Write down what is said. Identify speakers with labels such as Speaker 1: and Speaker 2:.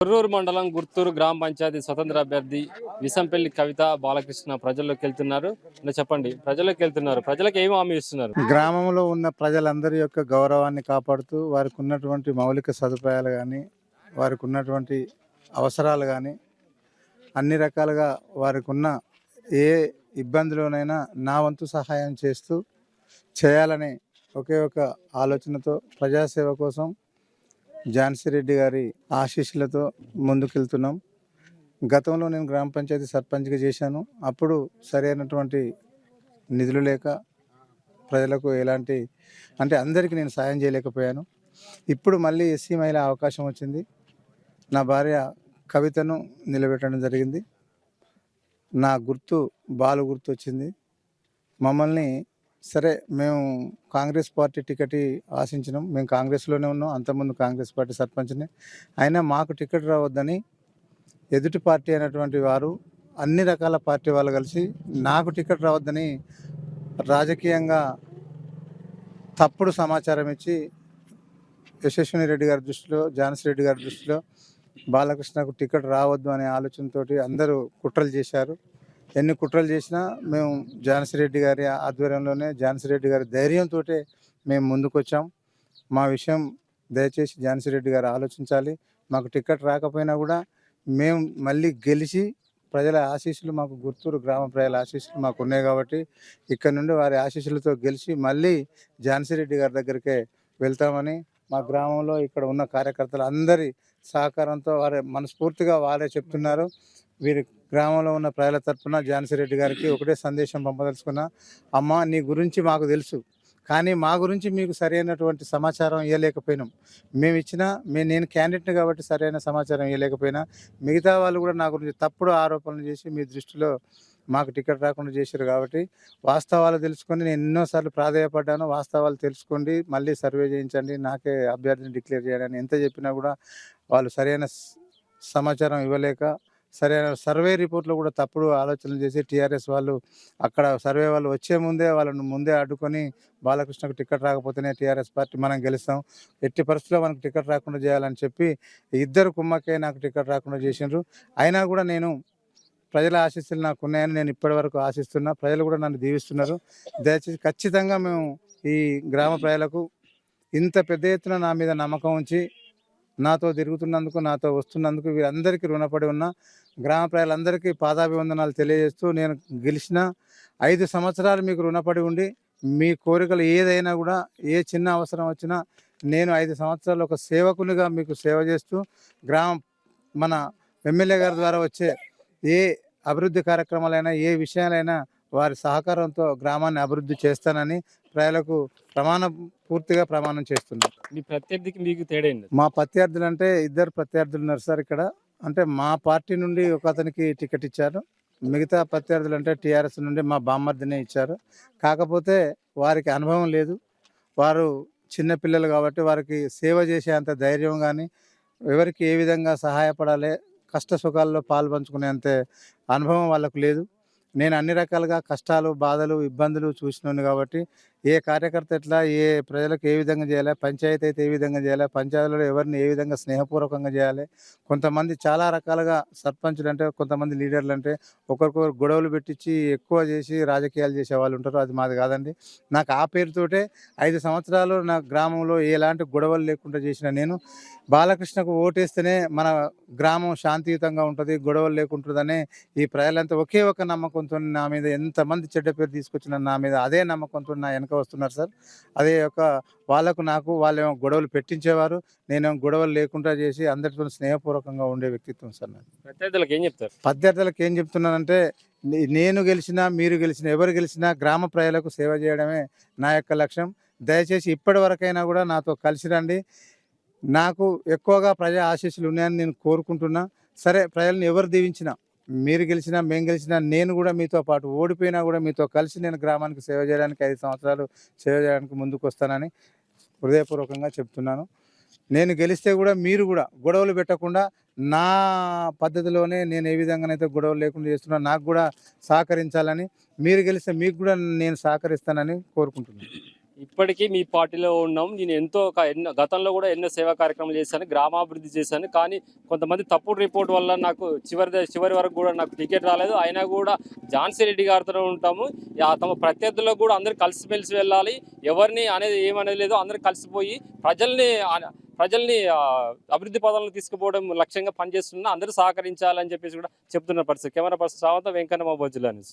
Speaker 1: కొర్రూరు మండలం గుర్తూరు గ్రామ పంచాయతీ స్వతంత్ర అభ్యర్థి విసంపల్లి కవిత బాలకృష్ణ ప్రజల్లోకి వెళ్తున్నారు. చెప్పండి ప్రజలకు వెళ్తున్నారు. ప్రజలకు ఏమి హామీ ఇస్తున్నారు?
Speaker 2: గ్రామంలో ఉన్న ప్రజలందరి యొక్క గౌరవాన్ని కాపాడుతూ వారికి ఉన్నటువంటి మౌలిక సదుపాయాలు కానీ వారికి ఉన్నటువంటి అవసరాలు కానీ అన్ని రకాలుగా వారికి ఉన్న ఏ ఇబ్బందిలోనైనా నా వంతు సహాయం చేస్తూ చేయాలనే ఒకే ఒక ఆలోచనతో ప్రజాసేవ కోసం ఝాన్సీ రెడ్డి గారి ఆశీస్సులతో ముందుకెళ్తున్నాం. గతంలో నేను గ్రామ పంచాయతీ సర్పంచ్గా చేశాను. అప్పుడు సరైనటువంటి నిధులు లేక ప్రజలకు ఎలాంటి అంటే అందరికీ నేను సాయం చేయలేకపోయాను. ఇప్పుడు మళ్ళీ ఎస్సీ మహిళ అవకాశం వచ్చింది. నా భార్య కవితను నిలబెట్టడం జరిగింది. నా గుర్తు బాలు గుర్తు వచ్చింది మమ్మల్ని సరే మేము కాంగ్రెస్ పార్టీ టికెట్ ఆశించినాం. మేము కాంగ్రెస్లోనే ఉన్నాం. అంతకుముందు కాంగ్రెస్ పార్టీ సర్పంచ్ని. అయినా మాకు టికెట్ రావద్దని ఎదుటి పార్టీ అయినటువంటి వారు అన్ని రకాల పార్టీ వాళ్ళు కలిసి నాకు టికెట్ రావద్దని రాజకీయంగా తప్పుడు సమాచారం ఇచ్చి యశస్విని రెడ్డి గారి దృష్టిలో జానసి రెడ్డి గారి దృష్టిలో బాలకృష్ణకు టికెట్ రావద్దు అనే ఆలోచనతోటి అందరూ కుట్రలు చేశారు. ఎన్ని కుట్రలు చేసినా మేము ఝాన్సీ రెడ్డి గారి ఆధ్వర్యంలోనే ఝాన్సీ రెడ్డి గారి ధైర్యంతో మేము ముందుకొచ్చాం. మా విషయం దయచేసి ఝాన్సీ రెడ్డి గారు ఆలోచించాలి. మాకు టికెట్ రాకపోయినా కూడా మేము మళ్ళీ గెలిచి ప్రజల ఆశీస్సులు మాకు గుర్తూరు గ్రామ ప్రజల ఆశీస్సులు మాకు ఉన్నాయి కాబట్టి ఇక్కడ నుండి వారి ఆశీస్సులతో గెలిచి మళ్ళీ ఝాన్సీ రెడ్డి గారి దగ్గరికే వెళ్తామని మా గ్రామంలో ఇక్కడ ఉన్న కార్యకర్తలు అందరి సహకారంతో వారే మనస్ఫూర్తిగా వారే చెప్తున్నారు. వీరి గ్రామంలో ఉన్న ప్రజల తరఫున ఝాన్సీ రెడ్డి గారికి ఒకటే సందేశం పంపదలుచుకున్నా అమ్మ నీ గురించి మాకు తెలుసు కానీ మా గురించి మీకు సరైనటువంటి సమాచారం ఇవ్వలేకపోయినాం మేము ఇచ్చిన మే నేను క్యాండిడేట్ని కాబట్టి సరైన సమాచారం ఇవ్వలేకపోయినా మిగతా వాళ్ళు కూడా నా గురించి తప్పుడు ఆరోపణలు చేసి మీ దృష్టిలో మాకు టికెట్ రాకుండా చేశారు కాబట్టి వాస్తవాలు తెలుసుకొని నేను ఎన్నోసార్లు ప్రాధాయపడ్డాను. వాస్తవాలు తెలుసుకోండి మళ్ళీ సర్వే చేయించండి నాకే అభ్యర్థిని డిక్లేర్ చేయాలని ఎంత చెప్పినా కూడా వాళ్ళు సరైన సమాచారం ఇవ్వలేక సరైన సర్వే రిపోర్ట్లో కూడా తప్పుడు ఆలోచనలు చేసి టీఆర్ఎస్ వాళ్ళు అక్కడ సర్వే వాళ్ళు వచ్చే ముందే వాళ్ళను ముందే అడ్డుకొని బాలకృష్ణకు టికెట్ రాకపోతేనే టీఆర్ఎస్ పార్టీ మనం గెలుస్తాం. ఎట్టి పరిస్థితుల్లో మనకు టికెట్ రాకుండా చేయాలని చెప్పి ఇద్దరు కుమ్మకే నాకు టికెట్ రాకుండా చేసిండ్రు. అయినా కూడా నేను ప్రజల ఆశీస్సులు నాకు ఉన్నాయని నేను ఇప్పటి వరకు ఆశిస్తున్నా. ప్రజలు కూడా నన్ను దీవిస్తున్నారు. దయచేసి ఖచ్చితంగా మేము ఈ గ్రామ ప్రజలకు ఇంత పెద్ద ఎత్తున నా మీద నమ్మకం ఉంచి నాతో తిరుగుతున్నందుకు నాతో వస్తున్నందుకు వీరందరికీ రుణపడి ఉన్న గ్రామ ప్రజలందరికీ పాదాభివందనాలు తెలియజేస్తూ నేను గెలిచిన ఐదు సంవత్సరాలు మీకు రుణపడి ఉండి మీ కోరికలు ఏదైనా కూడా ఏ చిన్న అవసరం వచ్చినా నేను ఐదు సంవత్సరాలు ఒక సేవకునిగా మీకు సేవ చేస్తూ గ్రామం మన ఎమ్మెల్యే గారి ద్వారా వచ్చే ఏ అభివృద్ధి కార్యక్రమాలైనా ఏ విషయాలైనా వారి సహకారంతో గ్రామాన్ని అభివృద్ధి చేస్తానని ప్రజలకు ప్రమాణ పూర్తిగా ప్రమాణం చేస్తున్నాను
Speaker 1: మీ ప్రత్యర్థికి మీకు తేడా
Speaker 2: మా ప్రత్యర్థులు అంటే ఇద్దరు ప్రత్యర్థులు ఉన్నారు సార్ ఇక్కడ. అంటే మా పార్టీ నుండి ఒక అతనికి టికెట్ ఇచ్చారు. మిగతా ప్రత్యర్థులు అంటే టీఆర్ఎస్ నుండి మా బామ్మర్దినే ఇచ్చారు. కాకపోతే వారికి అనుభవం లేదు. వారు చిన్నపిల్లలు కాబట్టి వారికి సేవ చేసే అంత ధైర్యం కానీ ఎవరికి ఏ విధంగా సహాయపడాలి కష్ట సుఖాల్లో పాలు పంచుకునేంత అనుభవం వాళ్ళకు లేదు. నేను అన్ని రకాలుగా కష్టాలు బాధలు ఇబ్బందులు చూసినాను కాబట్టి ఏ కార్యకర్త ఎట్లా ఏ ప్రజలకు ఏ విధంగా చేయాలి పంచాయతీ అయితే ఏ విధంగా చేయాలి పంచాయతీలో ఎవరిని ఏ విధంగా స్నేహపూర్వకంగా చేయాలి కొంతమంది చాలా రకాలుగా సర్పంచులు అంటే కొంతమంది లీడర్లు అంటే ఒకరికొకరు గొడవలు పెట్టించి ఎక్కువ చేసి రాజకీయాలు చేసే వాళ్ళు ఉంటారు. అది మాది కాదండి. నాకు ఆ పేరుతోటే ఐదు సంవత్సరాలు నా గ్రామంలో ఎలాంటి గొడవలు లేకుండా చేసిన నేను బాలకృష్ణకు ఓటేస్తేనే మన గ్రామం శాంతియుతంగా ఉంటుంది గొడవలు లేకుంటుందనే ఈ ప్రజలంతా ఒకే ఒక నమ్మకంతో నా మీద ఎంతమంది చెడ్డ పేరు తీసుకొచ్చిన నా మీద అదే నమ్మకంతో నా వెనక వస్తున్నారు సార్. అదే ఒక వాళ్ళకు నాకు వాళ్ళేమో గొడవలు పెట్టించేవారు నేనేమో గొడవలు లేకుండా చేసి అందరితో స్నేహపూర్వకంగా ఉండే వ్యక్తిత్వం సార్ నాది.
Speaker 1: ప్రత్యర్థులకు ఏం చెప్తారు?
Speaker 2: ప్రత్యర్థులకు ఏం చెప్తున్నానంటే నేను గెలిచినా మీరు గెలిచినా ఎవరు గెలిచినా గ్రామ ప్రజలకు సేవ చేయడమే నా యొక్క లక్ష్యం. దయచేసి ఇప్పటి వరకైనా కూడా నాతో కలిసి రండి. నాకు ఎక్కువగా ప్రజా ఆశీస్సులు ఉన్నాయని నేను కోరుకుంటున్నా. సరే ప్రజలను ఎవరు దీవించినా మీరు గెలిచినా మేము గెలిచినా నేను కూడా మీతో పాటు ఓడిపోయినా కూడా మీతో కలిసి నేను గ్రామానికి సేవ చేయడానికి ఐదు సంవత్సరాలు సేవ చేయడానికి ముందుకు వస్తానని హృదయపూర్వకంగా చెప్తున్నాను. నేను గెలిస్తే కూడా మీరు కూడా గొడవలు పెట్టకుండా నా పద్ధతిలోనే నేను ఏ విధంగానైతే గొడవలు లేకుండా చేస్తున్నా నాకు కూడా సహకరించాలని మీరు గెలిస్తే మీకు కూడా నేను సహకరిస్తానని కోరుకుంటున్నాను.
Speaker 1: ఇప్పటికీ మీ పార్టీలో ఉన్నాం. నేను ఎంతో ఒక ఎన్నో గతంలో కూడా ఎన్నో సేవా కార్యక్రమాలు చేశాను గ్రామాభివృద్ధి చేశాను. కానీ కొంతమంది తప్పుడు రిపోర్ట్ వల్ల నాకు చివరి చివరి వరకు కూడా నాకు టికెట్ రాలేదు. అయినా కూడా ఝాన్సీ రెడ్డి గారితో ఉంటాము. తమ ప్రత్యర్థులకు కూడా అందరూ కలిసిమెలిసి వెళ్ళాలి. ఎవరిని అనేది ఏమనేది లేదు అందరూ కలిసిపోయి ప్రజల్ని ప్రజల్ని అభివృద్ధి పదాలను తీసుకుపోవడం లక్ష్యంగా పనిచేస్తున్నా అందరూ సహకరించాలని చెప్పేసి కూడా చెప్తున్న పరిస్థితి. కెమెరా పర్సన్ సావంత వెంకన్న మా